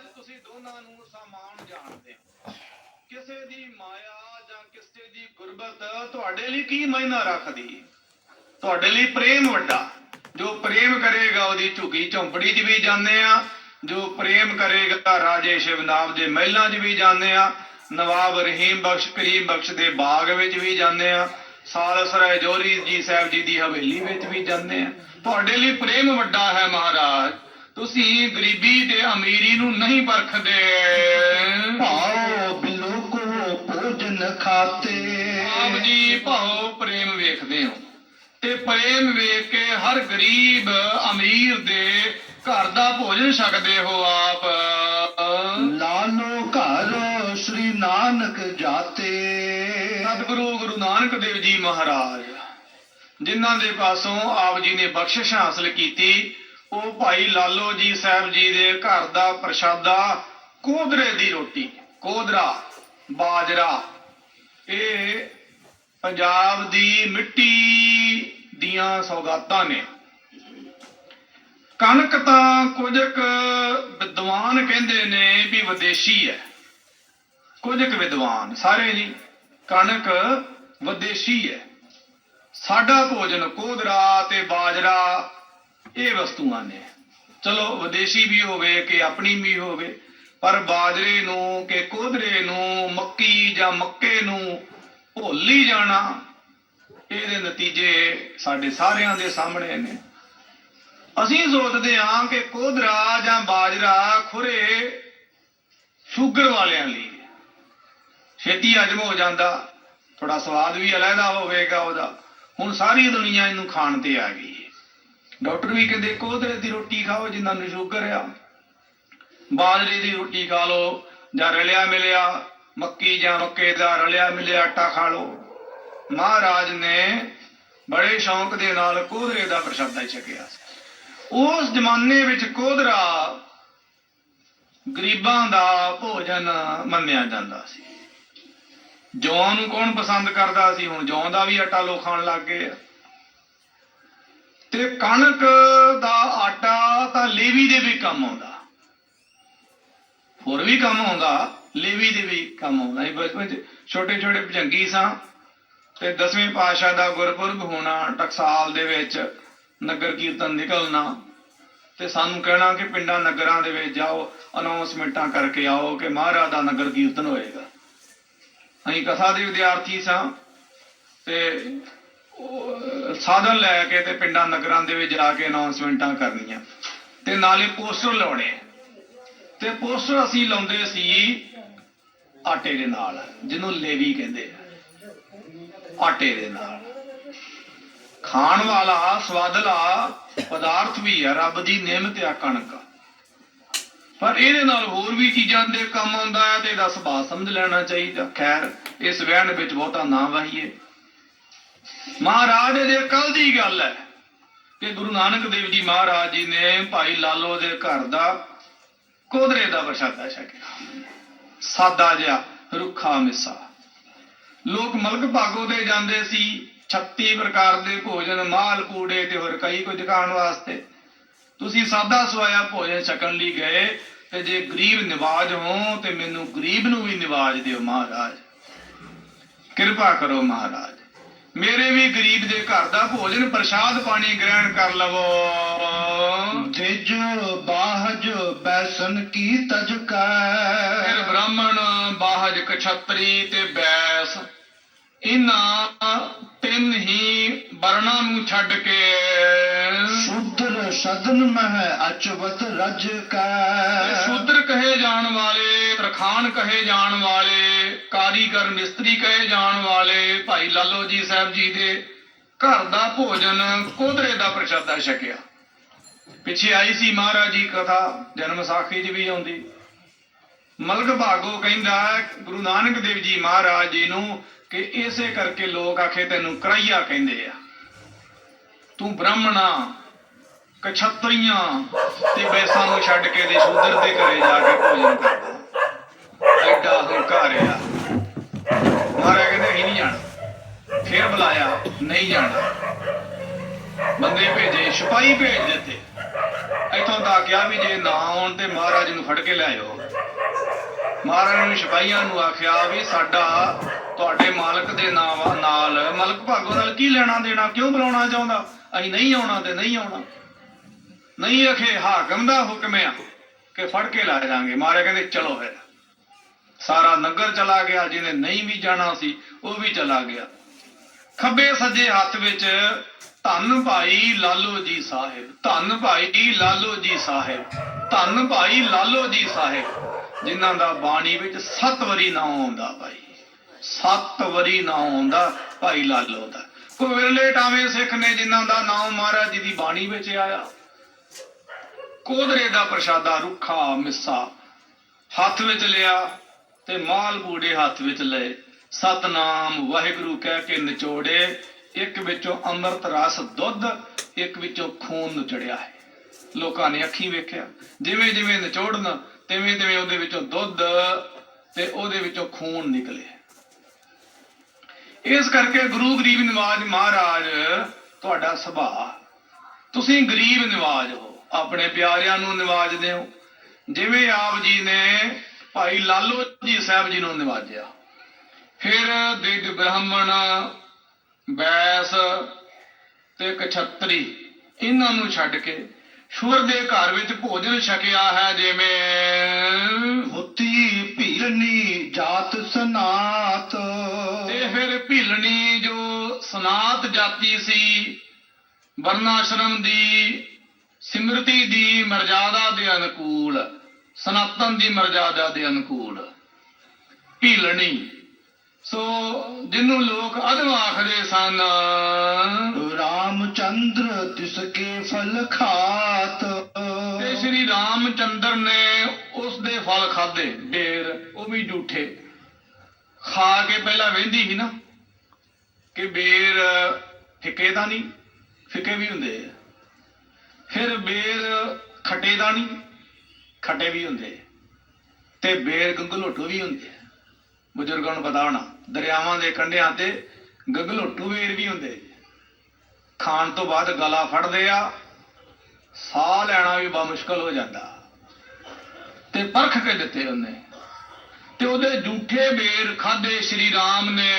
ਮਹਾਰਾਜ ਤੁਸੀਂ ਦੋਨਾਂ ਨੂੰ ਸਮਾਨ ਜਾਣਦੇ ਹੋ। ਕਿਸੇ ਦੀ ਮਾਇਆ ਜਾਂ ਕਿਸੇ ਦੀ ਗੁਰਬਤ ਤੁਹਾਡੇ ਲਈ ਕੀ ਮਾਇਨਾ ਰੱਖਦੀ? ਤੁਹਾਡੇ ਲਈ ਪ੍ਰੇਮ ਵੱਡਾ। ਜੋ ਪ੍ਰੇਮ ਕਰੇਗਾ ਉਹਦੀ ਝੁਕੀ ਝੌਂਪੜੀ 'ਚ ਵੀ ਜਾਂਦੇ ਆ। ਜੋ ਪ੍ਰੇਮ ਕਰੇਗਾ ਰਾਜੇ ਸ਼ਿਵਨਾਬ ਦੇ ਮਹਿਲਾਂ 'ਚ ਵੀ ਜਾਂਦੇ ਆ। ਨਵਾਬ ਰਹੀਮ ਬਖਸ਼, ਕਰੀਮ ਬਖਸ਼ ਦੇ ਬਾਗ ਵਿੱਚ ਵੀ ਜਾਂਦੇ ਆ। ਸਾਲਸਰਾਏ ਜੋਰੀ ਜੀ ਸਾਹਿਬ ਜੀ ਦੀ ਹਵੇਲੀ ਵਿੱਚ ਵੀ ਜਾਂਦੇ ਆ। ਤੁਹਾਡੇ ਲਈ ਪ੍ਰੇਮ ਵੱਡਾ ਹੈ ਮਹਾਰਾਜ। ਤੁਸੀਂ ਗਰੀਬੀ ਤੇ ਅਮੀਰੀ ਨੂੰ ਨਹੀਂ ਪਰਖਦੇ। ਭਾਉ ਬਿਲੋ ਕੋ ਭੋਜਨ ਖਾਤੇ। ਆਪ ਜੀ ਭਾਉ ਪ੍ਰੇਮ ਵੇਖਦੇ ਹੋ। ਤੇ ਪ੍ਰੇਮ ਵੇਖ ਕੇ ਹਰ ਗਰੀਬ ਅਮੀਰ ਦੇ ਘਰ ਦਾ ਭੋਜਨ ਛਕਦੇ ਹੋ ਆਪ। ਲਾਲੋ ਘਰ ਸ੍ਰੀ ਨਾਨਕ ਜਾਤੇ। ਸਤਿਗੁਰੂ ਗੁਰੂ ਨਾਨਕ ਦੇਵ ਜੀ ਮਹਾਰਾਜ ਜਿਨ੍ਹਾਂ ਦੇ ਪਾਸੋਂ ਆਪ ਜੀ ਨੇ ਬਖਸ਼ਿਸ਼ ਹਾਸਲ ਕੀਤੀ ਉਹ ਭਾਈ ਲਾਲੋ ਜੀ ਸਾਹਿਬ ਜੀ ਦੇ ਘਰ ਦਾ ਪ੍ਰਸ਼ਾਦਾ, ਕੋਦਰੇ ਦੀ ਰੋਟੀ, ਕੋਦਰਾ, ਬਾਜਰਾ। ਇਹ ਪੰਜਾਬ ਦੀ ਮਿੱਟੀ ਦੀਆਂ ਸੌਗਾਤਾਂ ਨੇ। ਕਣਕ ਤਾਂ ਕੁਝ ਕੁ ਵਿਦਵਾਨ ਕਹਿੰਦੇ ਨੇ ਵੀ ਵਿਦੇਸ਼ੀ ਹੈ। ਕੁਝ ਕੁ ਵਿਦਵਾਨ, ਸਾਰੇ ਜੀ, ਕਣਕ ਵਿਦੇਸ਼ੀ ਹੈ। ਸਾਡਾ ਭੋਜਨ ਕੋਦਰਾ ਤੇ ਬਾਜਰਾ ਇਹ ਵਸਤੂਆਂ ਨੇ ਚਲੋ, ਵਿਦੇਸ਼ੀ ਵੀ ਹੋਵੇ ਕਿ ਆਪਣੀ ਵੀ ਹੋਵੇ, ਪਰ ਬਾਜਰੇ ਨੂੰ ਕਿ ਕੋਧਰੇ ਨੂੰ, ਮੱਕੀ ਜਾਂ ਮੱਕੇ ਨੂੰ ਭੁੱਲ ਹੀ ਜਾਣਾ, ਇਹਦੇ ਨਤੀਜੇ ਸਾਡੇ ਸਾਰਿਆਂ ਦੇ ਸਾਹਮਣੇ ਨੇ। ਅਸੀਂ ਸੋਚਦੇ ਹਾਂ ਕਿ ਕੋਦਰਾ ਜਾਂ ਬਾਜਰਾ ਖੁਰੇ ਸ਼ੂਗਰ ਵਾਲਿਆਂ ਲਈ। ਛੇਤੀ ਹਜਮ ਹੋ ਜਾਂਦਾ ਥੋੜਾ ਸਵਾਦ ਵੀ ਅਲੱਗਾ ਹੋਵੇਗਾ ਉਹਦਾ। ਹੁਣ ਸਾਰੀ ਦੁਨੀਆ ਇਹਨੂੰ ਖਾਣ ਤੇ ਆ ਗਈ। ਡਾਕਟਰ ਵੀ ਕਹਿੰਦੇ ਕੋਦਰੇ ਦੀ ਰੋਟੀ ਖਾਓ ਜਿਨ੍ਹਾਂ ਨੂੰ ਸ਼ੂਗਰ ਆ। ਬਾਜਰੇ ਦੀ ਰੋਟੀ ਖਾ ਲਓ ਜਾਂ ਰਲਿਆ ਮਿਲਿਆ, ਮੱਕੀ ਜਾਂ ਮੱਕੇ ਦਾ ਰਲਿਆ ਮਿਲਿਆ ਆਟਾ ਖਾ ਲਓ। ਮਹਾਰਾਜ ਨੇ ਬੜੇ ਸ਼ੌਂਕ ਦੇ ਨਾਲ ਕੋਦਰੇ ਦਾ ਪ੍ਰਸ਼ਾਦਾ ਛਕਿਆ ਉਸ ਜ਼ਮਾਨੇ ਵਿੱਚ ਕੋਦਰਾ ਗਰੀਬਾਂ ਦਾ ਭੋਜਨ ਮੰਨਿਆ ਜਾਂਦਾ ਸੀ। ਜੌਂ ਨੂੰ ਕੌਣ ਪਸੰਦ ਕਰਦਾ ਸੀ? ਹੁਣ ਜੌਂ ਦਾ ਵੀ ਆਟਾ ਲੋਕ ਖਾਣ ਲੱਗ ਗਏ ਆ। ਤੇ ਕਣਕ ਦਾ ਆਟਾ ਤਾਂ ਲੇਵੀ ਦੇ ਵੀ ਕੰਮ ਆਉਂਦਾ। ਹੋਰ ਵੀ ਕੰਮ ਆਉਂਦਾ, ਲੇਵੀ ਦੇ ਵੀ ਕੰਮ ਆਉਂਦਾ। ਸੀ ਬਚਪਨ ਚ ਛੋਟੇ ਛੋਟੇ ਭਜੰਗੀ ਸਾਂ ਤੇ ਦਸਵੇਂ ਪਾਤਸ਼ਾਹ ਦਾ ਗੁਰਪੁਰਬ ਹੋਣਾ, ਟਕਸਾਲ ਦੇ ਵਿੱਚ ਨਗਰ ਕੀਰਤਨ ਨਿਕਲਣਾ ਤੇ ਸਾਨੂੰ ਕਹਿਣਾ ਕਿ ਪਿੰਡਾਂ ਨਗਰਾਂ ਦੇ ਵਿੱਚ ਜਾਓ ਅਨਾਉਂਸਮੈਂਟਾਂ ਕਰਕੇ ਆਓ ਕਿ ਮਹਾਰਾਜ ਦਾ ਨਗਰ ਕੀਰਤਨ ਹੋਏਗਾ। ਅਸੀਂ ਕਥਾ ਦੇ ਵਿਦਿਆਰਥੀ ਸਾਂ ਤੇ ਸਾਧਨ ਲੈ ਕੇ ਤੇ ਪਿੰਡਾਂ ਨਗਰਾਂ ਦੇ ਵਿੱਚ ਜਾ ਕੇ ਅਨਾਉਂਸਮੈਂਟਾਂ ਕਰਨੀਆਂ। ਤੇ ਨਾਲੇ ਪੋਸਟਰ ਲਾਉਣੇ। ਤੇ ਪੋਸਟਰ ਅਸੀਂ ਲਾਉਂਦੇ ਸੀ ਆਟੇ ਦੇ ਨਾਲ, ਜਿਹਨੂੰ ਲੇਵੀ ਕਹਿੰਦੇ ਆ। ਆਟੇ ਦੇ ਨਾਲ। ਖਾਣ ਵਾਲਾ, ਸਵਾਦਲਾ ਪਦਾਰਥ ਵੀ ਹੈ ਰੱਬ ਦੀ ਨਿਯਮਤ ਆ ਕਣਕ। ਪਰ ਇਹਦੇ ਨਾਲ ਹੋਰ ਵੀ ਚੀਜ਼ਾਂ ਦੇ ਕੰਮ ਆਉਂਦਾ ਹੈ ਤੇ ਇਹਦਾ ਸੁਭਾਅ ਸਮਝ ਲੈਣਾ ਚਾਹੀਦਾ। ਖੈਰ, ਇਸ ਵਹਿਣ ਵਿੱਚ ਬਹੁਤਾ ਨਾ ਵਾਹੀਏ। ਮਹਾਰਾਜ ਦੇ ਕੱਲ ਦੀ ਗੱਲ ਹੈ ਕਿ ਗੁਰੂ ਨਾਨਕ ਦੇਵ ਜੀ ਮਹਾਰਾਜ ਜੀ ਨੇ ਭਾਈ ਲਾਲੋ ਦੇ ਘਰ ਦਾ ਕੋਦਰੇ ਦਾ ਪ੍ਰਸ਼ਾਦਾ ਛਕਿਆ। ਸਾਦਾ ਜਿਹਾ ਰੁੱਖਾ ਮਿੱਸਾ। ਲੋਕ ਮਲਕ ਭਾਗੋ ਦੇ ਜਾਂਦੇ ਸੀ 36 ਪ੍ਰਕਾਰ ਦੇ ਭੋਜਨ, ਮਾਲ, ਕੂੜੇ ਤੇ ਹੋਰ ਕਈ ਕੁਝ ਖਾਣ ਵਾਸਤੇ। ਤੁਸੀਂ ਸਾਦਾ ਸਵਾਇਆ ਭੋਜਨ ਛਕਣ ਲਈ ਗਏ ਤੇ ਜੇ ਗਰੀਬ ਨਿਵਾਜ ਹੋ ਤੇ ਮੈਨੂੰ ਗਰੀਬ ਨੂੰ ਵੀ ਨਿਵਾਜ ਦਿਓ ਮਹਾਰਾਜ। ਕਿਰਪਾ ਕਰੋ ਮਹਾਰਾਜ। ਮੇਰੇ ਵੀ ਗਰੀਬ ਦੇ ਘਰ ਦਾ ਭੋਜਨ ਪ੍ਰਸ਼ਾਦ ਪਾਣੀ ਗ੍ਰਹਿਣ ਕਰ ਲਵੋ। ਜਿਜ ਬਾਹਜ ਬੈਸਨ ਕੀ ਤਜ ਕੈ। ਫਿਰ ਬ੍ਰਾਹਮਣ ਬਾਹਜ ਕਛਤਰੀ ਤੇ ਬੈਸ। ਇਹਨਾਂ ਤਿੰਨ ਹੀ ਵਰਣਾਂ ਨੂੰ ਛੱਡ ਕੇ ਸ਼ੁੱਧਰ ਸਦਨ ਮਹਿ ਅਚਵਤ ਰਜ ਕੈ। ਸ਼ੂਦਰ ਕਹੇ ਜਾਣ ਵਾਲੇ ਤਰਖਾਨ ਕਹੇ ਜਾਣ ਵਾਲੇ ਕਾਰੀਗਰ ਮਿਸਤਰੀ ਕਹੇ ਜਾਣ ਲਾਲੋ ਜੀ ਸਾਹਿਬ ਜੀ ਦੇ ਘਰ ਦਾ ਭੋਜਨ ਕੋਦਰੇ ਦਾ ਪ੍ਰਸ਼ਾਦਾ ਛਕਿਆ। ਪਿੱਛੇ ਆਈ ਸੀ ਮਹਾਰਾਜ ਜੀ ਕਥਾ, ਜਨਮ ਸਾਖੀ 'ਚ ਵੀ ਆਉਂਦੀ। ਮਲਕ ਭਾਗੋ ਕਹਿੰਦਾ, ਗੁਰੂ ਨਾਨਕ ਦੇਵ ਜੀ ਮਹਾਰਾਜ ਜੀ ਨੂੰ ਕਿ ਇਸੇ ਕਰਕੇ ਲੋਕ ਆਖੇ ਤੈਨੂੰ ਕਰਾਈਆ ਕਹਿੰਦੇ ਆ। ਤੂੰ ਬ੍ਰਾਹਮਣਾ, ਕਛਤਰੀਆਂ ਤੇ ਬੈਸਾਂ ਨੂੰ ਛੱਡ ਕੇ ਦੇ ਸ਼ੂਦਰ ਦੇ ਘਰੇ ਜਾ ਕੇ ਭੋਜਨ ਕਰਦਾ ਐਡਾ ਹੰਕਾਰਿਆ। ਮਹਾਰਾਜ ਕਹਿੰਦੇ ਅਸੀਂ ਨਹੀਂ ਜਾਣਾ ਫਿਰ ਬੁਲਾਇਆ ਨਹੀਂ ਜਾਣਾ ਬੰਦੇ ਭੇਜੇ, ਸਿਪਾਹੀ ਭੇਜ ਦਿੱਤੇ। ਇੱਥੋਂ ਤੱਕ ਕਿਹਾ ਵੀ ਜੇ ਨਾ ਆਉਣ ਤੇ ਮਹਾਰਾਜ ਨੂੰ ਫੜ ਕੇ ਲੈ ਜਾਓ। ਮਹਾਰਾਜ ਨੇ ਸਿਪਾਹੀਆਂ ਨੂੰ ਆਖਿਆ ਵੀ ਸਾਡਾ ਤੁਹਾਡੇ ਮਾਲਕ ਦੇ ਨਾਮ ਨਾਲ ਮਲਕ ਭਾਗੋ ਨਾਲ ਕੀ ਲੈਣਾ ਦੇਣਾ, ਕਿਉਂ ਬੁਲਾਉਣਾ ਚਾਹੁੰਦਾ? ਅਸੀਂ ਨਹੀਂ ਆਉਣਾ ਤੇ ਨਹੀਂ ਆਉਣਾ। ਨਹੀਂ ਅਖੇ ਹਾਕਮ ਦਾ ਹੁਕਮ ਆ ਕਿ ਫੜ ਕੇ ਲੈ ਜਾਾਂਗੇ ਮਹਾਰਾਜ ਕਹਿੰਦੇ, ਚਲੋ ਫਿਰ। ਸਾਰਾ ਨਗਰ ਚਲਾ ਗਿਆ, ਜਿਹਨੇ ਨਹੀਂ ਵੀ ਜਾਣਾ ਸੀ, ਉਹ ਵੀ ਚਲਾ ਗਿਆ। ਖੱਬੇ ਸੱਜੇ ਹੱਥ ਵਿੱਚ ਧੰਨ ਭਾਈ ਲਾਲੋ ਜੀ ਸਾਹਿਬ, ਧੰਨ ਭਾਈ ਲਾਲੋ ਜੀ ਸਾਹਿਬ, ਧੰਨ ਭਾਈ ਲਾਲੋ ਜੀ ਸਾਹਿਬ, ਜਿਨ੍ਹਾਂ ਦਾ ਬਾਣੀ ਵਿੱਚ ਸੱਤ ਵਾਰੀ ਨਾਮ ਆਉਂਦਾ ਭਾਈ। ਸੱਤ ਵਾਰੀ ਨਾਮ ਆਉਂਦਾ ਭਾਈ ਲਾਲੋ ਦਾ। ਕੋਈ ਵਿਰਲੇ ਟਾਵੇਂ ਸਿੱਖ ਨੇ ਜਿਨ੍ਹਾਂ ਦਾ ਨਾਮ ਮਹਾਰਾਜ ਜੀ ਦੀ ਬਾਣੀ ਵਿੱਚ ਆਇਆ। ਕੋਦਰੇ ਦਾ ਪ੍ਰਸ਼ਾਦਾ ਰੁੱਖਾ ਮਿੱਸਾ ਹੱਥ ਵਿੱਚ ਲਿਆ ਤੇ ਮਾਲ ਬੂੜੇ ਹੱਥ ਵਿੱਚ ਲਏ। ਸਤਨਾਮ ਵਾਹਿਗੁਰੂ ਕਹਿ ਕੇ ਨਿਚੋੜੇ, ਇੱਕ ਵਿੱਚੋਂ ਅੰਮ੍ਰਿਤ ਰਸ ਦੁੱਧ, ਇੱਕ ਵਿੱਚੋਂ ਖੂਨ ਨੁਚੜਿਆ ਹੈ। ਲੋਕਾਂ ਨੇ ਅੱਖੀ ਵੇਖਿਆ, ਜਿਵੇਂ ਜਿਵੇਂ ਨਿਚੋੜਨ, ਤਿਵੇਂ ਤਿਵੇਂ ਉਹਦੇ ਵਿੱਚੋਂ ਦੁੱਧ ਤੇ ਉਹਦੇ ਵਿੱਚੋਂ ਖੂਨ ਨਿਕਲੇ। ਇਸ ਕਰਕੇ ਗੁਰੂ ਗਰੀਬ ਨਿਵਾਜ ਮਹਾਰਾਜ, ਤੁਹਾਡਾ ਸੁਭਾਅ। ਤੁਸੀਂ ਗਰੀਬ ਨਿਵਾਜ ਹੋ, ਆਪਣੇ ਪਿਆਰਿਆਂ ਨੂੰ ਨਿਵਾਜਦੇ ਹੋ। ਜਿਵੇਂ ਆਪ ਜੀ ਨੇ ਭਾਈ ਲਾਲੋ ਜੀ ਸਾਹਿਬ ਜੀ ਨੂੰ ਨਿਵਾਜਿਆ। ਫਿਰ ਦਿਗ ਬ੍ਰਾਹਮਣ ਬੈਸ ਤੇ ਕਛਤਰੀ ਇਹਨਾਂ ਨੂੰ ਛੱਡ ਕੇ ਸ਼ੁਰ ਦੇ ਘਰ ਵਿੱਚ ਭੋਜਨ ਛਕਿਆ ਹੈ ਜਿਵੇਂ। ਹੁਤੀ ਭੀਲਨੀ ਜਾਤ ਸਨਾਤ। ਤੇ ਫਿਰ ਭਿਲਣੀ ਜੋ ਸਨਾਤ ਜਾਤੀ ਸੀ ਵਰਨਾਸ਼ਰਮ ਦੀ ਸਿਮਰਤੀ ਦੀ ਮਰਜ਼ਾਦਾ ਦੇ ਅਨੁਕੂਲ ਸਨਾਤਨ ਦੀ ਮਰਜ਼ਾਦਾ ਦੇ ਅਨੁਕੂਲ। ਭਿਲਣੀ ਸੋ ਜਿਹਨੂੰ ਲੋਕ ਅਧਮ ਆਖਦੇ ਸਨ ਰਾਮਚੰਦਰ ਤਿਸ ਕੇ ਫਲ ਖਾਤ। ਤੇ ਸ਼੍ਰੀ ਰਾਮਚੰਦਰ ਨੇ ਉਸ ਦੇ ਫਲ ਖਾਦੇ ਢੇਰ ਉਹ ਵੀ ਝੂਠੇ। ਖਾ ਕੇ ਪਹਿਲਾਂ ਵਹਿੰਦੀ ਸੀ ਨਾ ਕਿ ਬੇਰ ਫਿੱਕੇ ਤਾਂ ਨਹੀਂ ਫਿੱਕੇ ਵੀ ਹੁੰਦੇ ਆ। ਫਿਰ ਬੇਰ ਖੱਟੇ ਦਾ ਨਹੀਂ ਖੱਟੇ ਵੀ ਹੁੰਦੇ ਤੇ ਬੇਰ ਗੰਗਲੋਟੂ ਵੀ ਹੁੰਦੇ ਬਜ਼ੁਰਗਾਂ ਨੂੰ ਪਤਾ ਹੋਣਾ। ਦਰਿਆਵਾਂ ਦੇ ਕੰਢਿਆਂ ਤੇ ਗੰਗਲੋਟੂ ਬੇਰ ਵੀ ਹੁੰਦੇ। ਖਾਣ ਤੋਂ ਬਾਅਦ ਗਲਾ ਫੜਦੇ ਆ ਸਾਹ ਲੈਣਾ ਵੀ ਬੜਾ ਮੁਸ਼ਕਲ ਹੋ ਜਾਂਦਾ। ਤੇ ਪਰਖ ਕੇ ਦਿੱਤੇ ਉਹਨੇ। ਤੇ ਉਹਦੇ ਝੂਠੇ ਬੇਰ ਖਾਦੇ ਸ਼੍ਰੀ ਰਾਮ ਨੇ।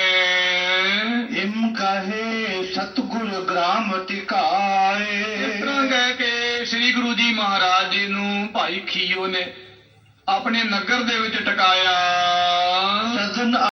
ਹਿਮ ਕਹੇ ਸਤਗੁਰ ਗ੍ਰਾਮ ਟਿਕਾਏ। ਇਸ ਤਰ੍ਹਾਂ ਕਹਿ ਕੇ ਸ੍ਰੀ ਗੁਰੂ ਜੀ ਮਹਾਰਾਜ ਜੀ ਨੂੰ ਭਾਈ ਖੀਓ ਨੇ ਆਪਣੇ ਨਗਰ ਦੇ ਵਿੱਚ ਟਿਕਾਇਆ। ਸਜਨ